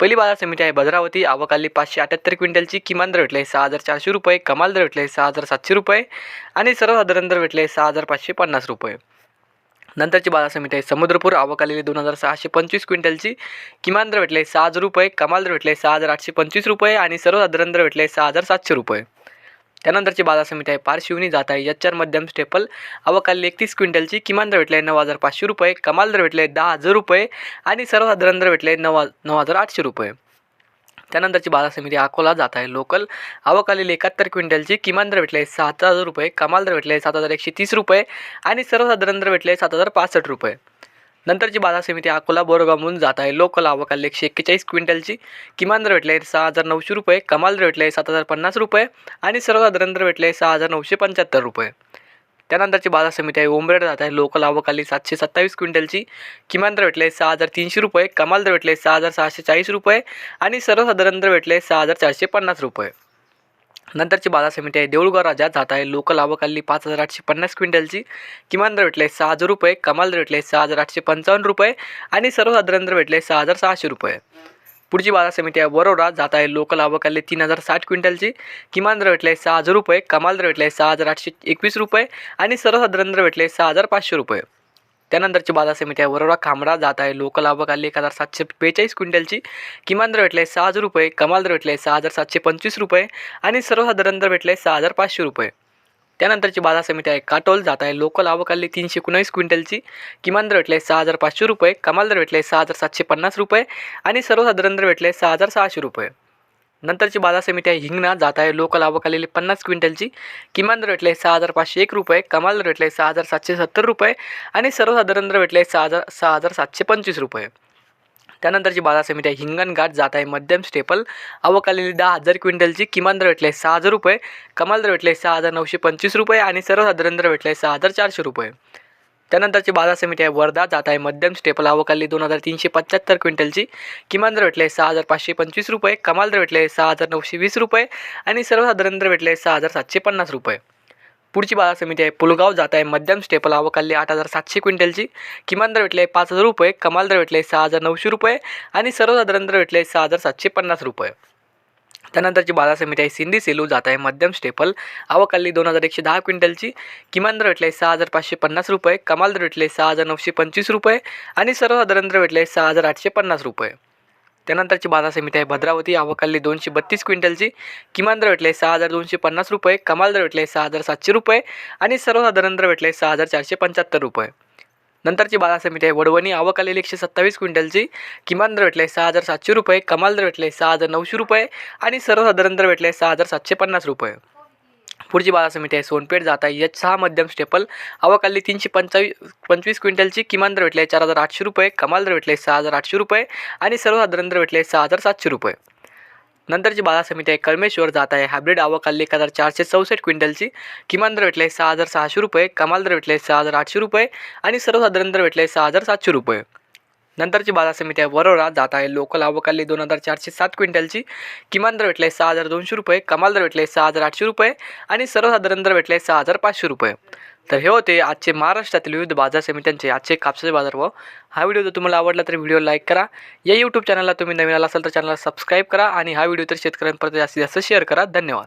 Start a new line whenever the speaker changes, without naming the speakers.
पहिली बाजार समिती आहे भद्रावती. आवकाली पाचशे अठ्याहत्तर क्विंटलची. किमान दर भेटले सहा हजार चारशे रुपये. कमाल दर भेटले सहा हजार सातशे रुपये. आणि सर्वसाधारण दर भेटले सहा हजार पाचशे पन्नास रुपये. नंतरची बाजार समिती आहे समुद्रपूर. आवकालेली दोन हजार सहाशे पंचवीस क्विंटलची. किमान दर भेटले सहा हजार रुपये. कमाल दर भेटले सहा हजार आठशे पंचवीस रुपये. आणि सर्वसाधारण दर भेटले सहा हजार सातशे रुपये. त्यानंतरची बाजार समिती आहे पारशिवनी जात आहे. एच मध्यम स्टेपल अवकाली एकतीस क्विंटलची किमान दर भेटले नऊ हजार पाचशे रुपये कमाल दर भेटले दहा हजार रुपये आणि सर्वसाधारण दर भेटले नऊ नऊ हजार आठशे रुपये. त्यानंतरची बाजार समिती अकोला जात आहे. लोकल अवकालील एकाहत्तर क्विंटलची किमान दर भेटले सात हजार रुपये कमाल दर भेटले सात हजार एकशे तीस रुपये आणि सर्वसाधारण दर भेटले सात हजार पासष्ट रुपये. नंतरची बाजार समिती अकोला बोरगावमधून जात आहे. लोकल आवकाल एकशे एक्केचाळीस क्विंटलची. किमान दर भेटले सहा हजार नऊशे रुपये. कमाल दर भेटले सात हजार पन्नास रुपये. आणि सर्वसाधारण दर भेटले सहा हजार नऊशे पंच्याहत्तर रुपये. त्यानंतरची बाजार समिती आहे ओंबरेड जात आहे. लोकल आवकाली सातशे सत्तावीस क्विंटलची. किमान दर भेटले सहा हजार तीनशे रुपये. कमाल दर भेटले सहा हजार सहाशे चाळीस रुपये. आणि सर्वसाधारण दर भेटले सहा हजार चारशे पन्नास रुपये. नंतरची बाजार समिती आहे. देऊळगाव राजा जात आहे. लोकल आवकाली पाच हजार आठशे पन्नास क्विंटलची. किमान दर भेटले सहा हजार रुपये. कमाल दर भेटले सहा हजार आठशे पंचावन्न रुपये. आणि सर्वसाधारण दर भेटले सहा हजार सहाशे रुपये. पुढची बाजार समिती आहे. वरोडा जात आहे. लोकल आवकाले तीन हजार साठ क्विंटलची. किमान दर भेटले सहा हजार रुपये. कमाल दर भेटले सहा हजार आठशे एकवीस रुपये. आणि सर्वसाधारण दर भेटले सहा हजार पाचशे रुपये. त्यानंतरची बाजार समिती आहे. वरोडा खांबडा जात आहे. लोकल आवकाली एक हजार सातशे बेचाळीस क्विंटलची किमान दर भेटले सहा हजार रुपये. कमाल दर भेटले सहा हजार सातशे पंचवीस रुपये. आणि सर्वसाधारण दर भेटले सहा हजार पाचशे रुपये. त्यानंतरची बाजार समिती आहे. काटोल जात आहे. लोकल आवक आली तीनशे एकोणावीस क्विंटलची किमान दर भेटले सहा हजार पाचशे रुपये. कमाल दर भेटले सहा हजार सातशे पन्नास रुपये. आणि सर्वसाधारण दर भेटले सहा हजार सहाशे रुपये. नंतरची बाजार समिती आहे हिंगणा जात आहे. लोकल आवकालेली पन्नास क्विंटलची. किमान दर भेटले सहा हजार पाचशे एक रुपये कमाल दर भेटले सहा हजार सातशे सत्तर रुपये आणि सर्वसाधारण दर भेटले सहा हजार सहा हजार सातशे पंचवीस रुपये. त्यानंतरची बाजार समिती आहे हिंगणघाट जात आहे. मध्यम स्टेपल अवकालेली दहा हजार क्विंटलची. किमान दर भेटले सहा हजार रुपये कमाल दर भेटले सहा हजार नऊशे पंचवीस रुपये आणि सर्वसाधारण दर भेटले सहा हजार चारशे रुपये. त्यानंतरची बाजार समिती आहे वर्धा. जात आहे मध्यम स्टेपल. आवकाली दोन हजार तीनशे पंच्याहत्तर क्विंटलची. किमान दर भेटले सहा हजार पाचशे पंचवीस रुपये. कमाल दर भेटले सहा हजार नऊशे वीस रुपये. आणि सर्वसाधारण दर भेटले सहा हजार सातशे पन्नास रुपये. पुढची बाजार समिती आहे पुलगाव. जात आहे मध्यम स्टेपल. आवकाली आठ हजार सातशे क्विंटलची. किमान दर भेटले पाच हजार रुपये. कमाल दर भेटले सहा हजार नऊशे रुपये. आणि सर्वसाधारण दर भेटले सहा हजार सातशे पन्नास रुपये. त्यानंतरची बाजार समिती आहे सिंधी सेलू जात आहे मध्यम स्टेपल. आवकाली दोन हजार एकशे दहा क्विंटलची. किमान दर भेटले सहा हजार पाचशे पन्नास रुपये कमाल दर भेटले सहा हजार नऊशे पंचवीस रुपये आणि सर्वसाधारण दर भेटले सहा हजार आठशे पन्नास रुपये. त्यानंतरची बाजार समिती आहे भद्रावती. आवकाली दोनशे बत्तीस क्विंटलची. किमान दर भेटले सहा हजार दोनशे पन्नास रुपये कमाल दर भेटले सहा हजार सातशे रुपये आणि सर्वसाधारण दर भेटले सहा हजार चारशे पंच्याहत्तर रुपये. नंतरची बाजार समिती आहे. वडवणी आवकालेली एकशे सत्तावीस क्विंटलची. किमान दर भेटले सहा हजार सातशे रुपये कमाल दर भेटले सहा हजार नऊशे रुपये आणि सर्वसाधारण दर भेटले सहा हजार सातशे पन्नास रुपये. पुढची बाजार समिती आहे सोनपेठ जात आहे. एच सहा मध्यम स्टेपल. अवकाली तीनशे पंचावीस पंचवीस क्विंटलची. किमान दर भेटले चार हजार आठशे रुपये कमाल दर भेटले सहा हजार आठशे रुपये आणि सर्वसाधारण दर भेटले सहा हजार सातशे रुपये. नंतरची बाजार समिती आहे कळमेश्वर जात आहे. हायब्रिड आवकाली एक हजार चारशे चौसष्ट क्विंटलची. किमान दर भेटले सहा हजार सहाशे रुपये कमाल दर भेटले सहा हजार आठशे रुपये आणि सर्वसाधारण दर भेटले सहा हजार सातशे रुपये. नंतरची बाजार समिती आहे वरोरा जात आहे लोकल आवकाली दोन हजार चारशे सात क्विंटलची. किमान दर भेटले सहा हजार दोनशे रुपये कमाल दर भेटले सहा हजार आठशे रुपये आणि सर्वसाधारण दर भेटले सहा हजार पाचशे रुपये. तर हे होते आजचे महाराष्ट्रातील विविध बाजार समित्यांचे आजचे कापसाचे बाजार व हा व्हिडिओ जर तुम्हाला आवडला तर व्हिडिओ लाईक करा. या यूट्यूब चॅनलला तुम्ही नवीन आला असाल तर चॅनलला सबस्क्राईब करा आणि हा व्हिडिओ तर शेतकऱ्यांपर्यंत जास्तीत जास्त शेअर करा. धन्यवाद.